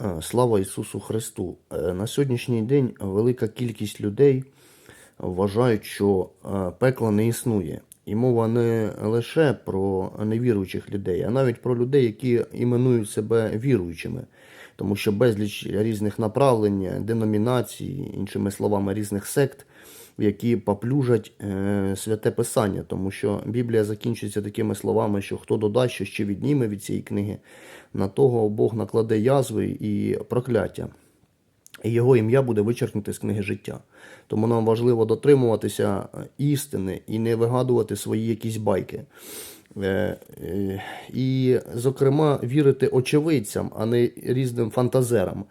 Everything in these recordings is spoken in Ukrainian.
Е, Слава Ісусу Христу! Е, На сьогоднішній день велика кількість людей вважають, що е, пекла не існує. І мова не лише про невіруючих людей, а навіть про людей, які іменують себе віруючими. Тому що безліч різних направлень, деномінацій, іншими словами, різних сект, які поплюжать е, святе писання, тому що Біблія закінчується такими словами, що хто додасть, що ще відніме від цієї книги, на того Бог накладе язви і прокляття. І його ім'я буде вичеркнуте з книги життя. Тому нам важливо дотримуватися е, істини і не вигадувати свої якісь байки. Е, е, І, зокрема, вірити очевидцям, а не різним фантазерам.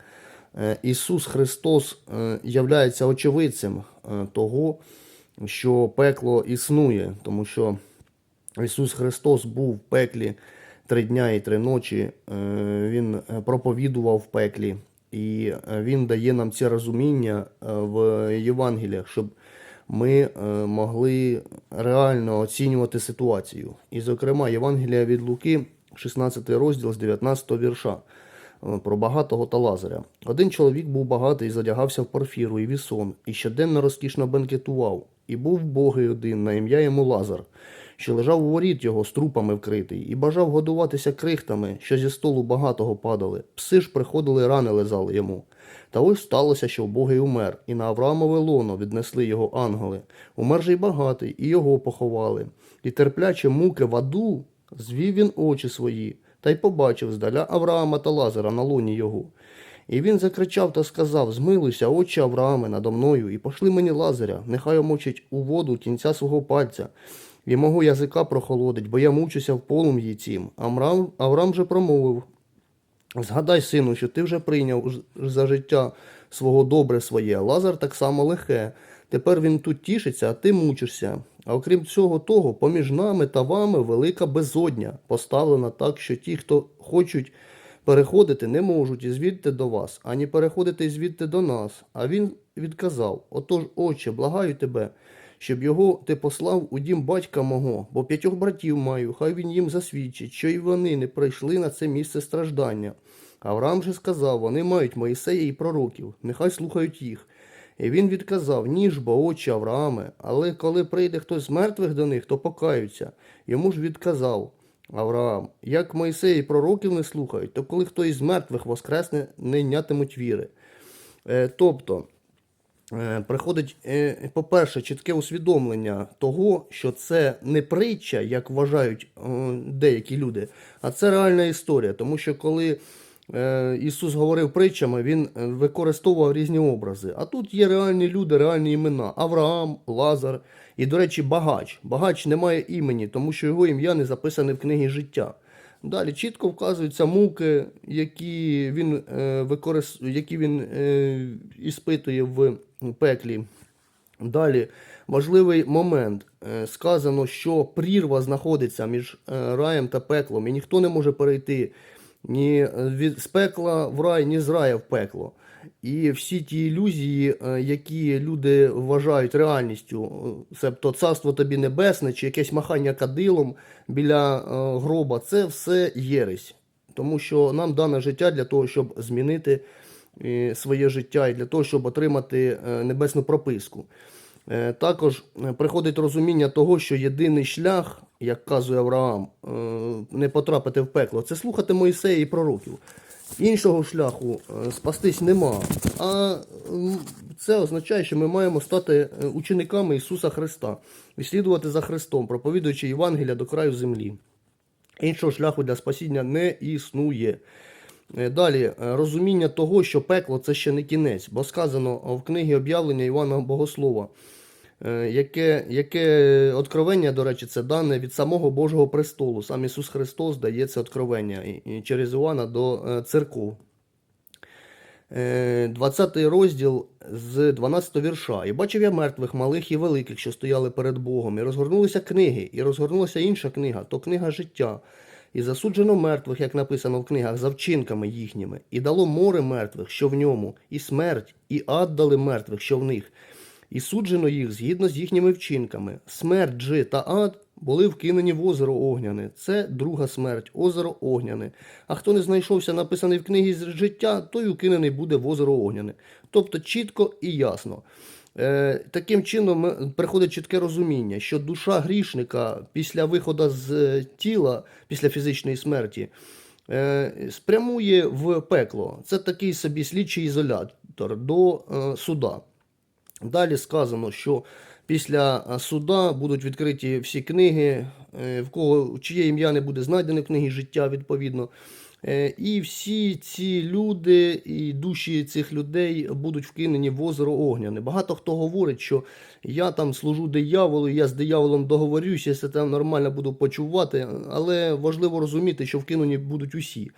Е, Ісус Христос е, являється очевидцем е, того, що пекло існує, тому що Ісус Христос був в пеклі три дня і три ночі. Він проповідував в пеклі, і Він дає нам ці розуміння в Євангеліях, щоб ми могли реально оцінювати ситуацію. І, зокрема, Євангелія від Луки, 16 розділ з 19 вірша. Е, Про багатого та Лазаря. Один чоловік був багатий, задягався в порфіру і вісон, і щоденно розкішно бенкетував. І був богий один на ім'я йому Лазар, що лежав у воріт його з трупами вкритий, і бажав годуватися крихтами, що зі столу багатого падали. Пси ж приходили рани лизали йому. Та ось сталося, що вбогий умер, і на Авраамове лоно віднесли його ангели. Умер же й багатий, і його поховали. І терпляче муки в аду звів він очі свої, та й побачив здаля Авраама та Лазара на лоні його. І він закричав та сказав: Змилуйся, отче Аврааме, надо мною, і пошли мені Лазаря, нехай омочить у воду кінця свого пальця, і мого язика прохолодить, бо я мучуся в полум'ї цім. Авраам, Авраам же промовив: Згадай, сину, що ти вже прийняв за життя свого добре своє, Лазар так само лихе. Тепер він тут тішиться, а ти мучишся. А окрім цього того, поміж нами та вами велика безодня, поставлена так, що ті, хто хочуть переходити, не можуть і звідти до вас, ані переходити звідти до нас. А він відказав: Отож, отче, благаю тебе, щоб його ти послав у дім батька мого, бо п'ятьох братів маю, хай він їм засвідчить, що й вони не прийшли на це місце страждання. Авраам же сказав: вони мають Моїсея і пророків, нехай слухають їх. І він відказав: Ні ж бо, отче Аврааме, але коли прийде хтось з мертвих до них, то покаються. Йому ж відказав Авраам: як Моїсей і пророків не слухають, то коли хтось з мертвих воскресне, не йнятимуть віри. Е, тобто, е, приходить, е, по-перше, чітке усвідомлення того, що це не притча, як вважають деякі люди, а це реальна історія. Тому що коли Ісус говорив притчами, Він е, використовував різні образи. А тут є реальні люди, реальні імена: Авраам, Лазар і, до речі, багач. Багач не має імені, тому що його ім'я не записане в книгі життя. Далі чітко вказуються муки, які він, е, використ... які він е, іспитує в пеклі. Далі важливий момент. Е, Сказано, що прірва знаходиться між е, раєм та пеклом, і ніхто не може перейти ні е, від з пекла в рай, ні з рая в пекло. І всі ті ілюзії, е, які люди вважають реальністю, е, себто царство тобі небесне чи якесь махання кадилом біля гроба, це все єресь. Тому що нам дане життя для того, щоб змінити своє життя і для того, щоб отримати небесну прописку. Також приходить розуміння того, що єдиний шлях, як казує Авраам, е, не потрапити в пекло, це слухати Моїсея і пророків. Іншого шляху е, спастись нема. А це означає, що ми маємо стати е, учениками Ісуса Христа і слідувати за Христом, проповідуючи Євангелія до краю землі. Іншого шляху для спасіння не існує. Далі розуміння того, що пекло це ще не кінець, бо сказано в книгі об'явлення Івана Богослова, яке, яке откровення, до речі, це дане від самого Божого престолу. Сам Ісус Христос дає це откровення через Івана до е, церков. Е, 20 розділ з 12 вірша. І бачив я мертвих, малих і великих, що стояли перед Богом, і розгорнулися книги, і розгорнулася інша книга, то книга життя. І засуджено мертвих, як написано в книгах, за вчинками їхніми, і дало море мертвих, що в ньому, і смерть, і ад дали мертвих, що в них. І суджено їх згідно з їхніми вчинками. Смерть же та ад були вкинені в озеро Огняне. Це друга смерть, озеро Огняне. А хто не знайшовся, написаний в книгі з життя, той укинений буде в озеро Огняне. Тобто чітко і ясно. Е, таким чином е, приходить чітке розуміння, що душа грішника після виходу з е, тіла, після фізичної смерті, е, спрямує в пекло. Це такий собі слідчий ізолятор до суда. Далі сказано, що після е, суда будуть відкриті всі книги, е, в кого чиє ім'я не буде знайдено в книгі життя, відповідно. Е, І всі ці люди і душі цих людей будуть вкинені в озеро Огняне. Багато хто говорить, що я там служу дияволу, я з дияволом договорюся, я там нормально буду почувати. Але важливо розуміти, що вкинені будуть усі.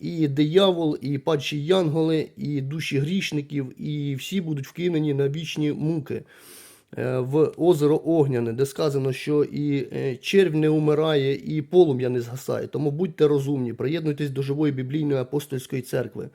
І диявол, і падші янголи, і душі грішників, і всі будуть вкинені на вічні муки в озеро Огняне, де сказано, що і е, червь не умирає, і полум'я не згасає. Тому будьте розумні, приєднуйтесь до живої біблійної апостольської церкви.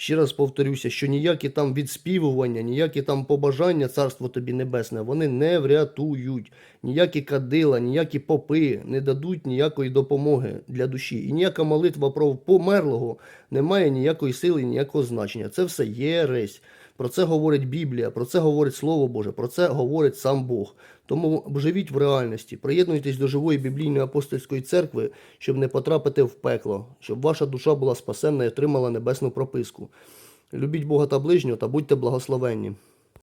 Ще раз повторюся, що ніякі там відспівування, ніякі там побажання царство тобі небесне, вони не врятують. Ніякі кадила, ніякі попи не дадуть ніякої допомоги для душі. І ніяка молитва про померлого не має ніякої сили, ніякого значення. Це все єресь. Про це говорить Біблія, про це говорить Слово Боже, про це говорить сам Бог. Тому живіть в реальності, приєднуйтесь до живої біблійної апостольської церкви, щоб не потрапити в пекло, щоб ваша душа була спасенна і отримала небесну прописку. Любіть Бога та ближнього та будьте благословенні.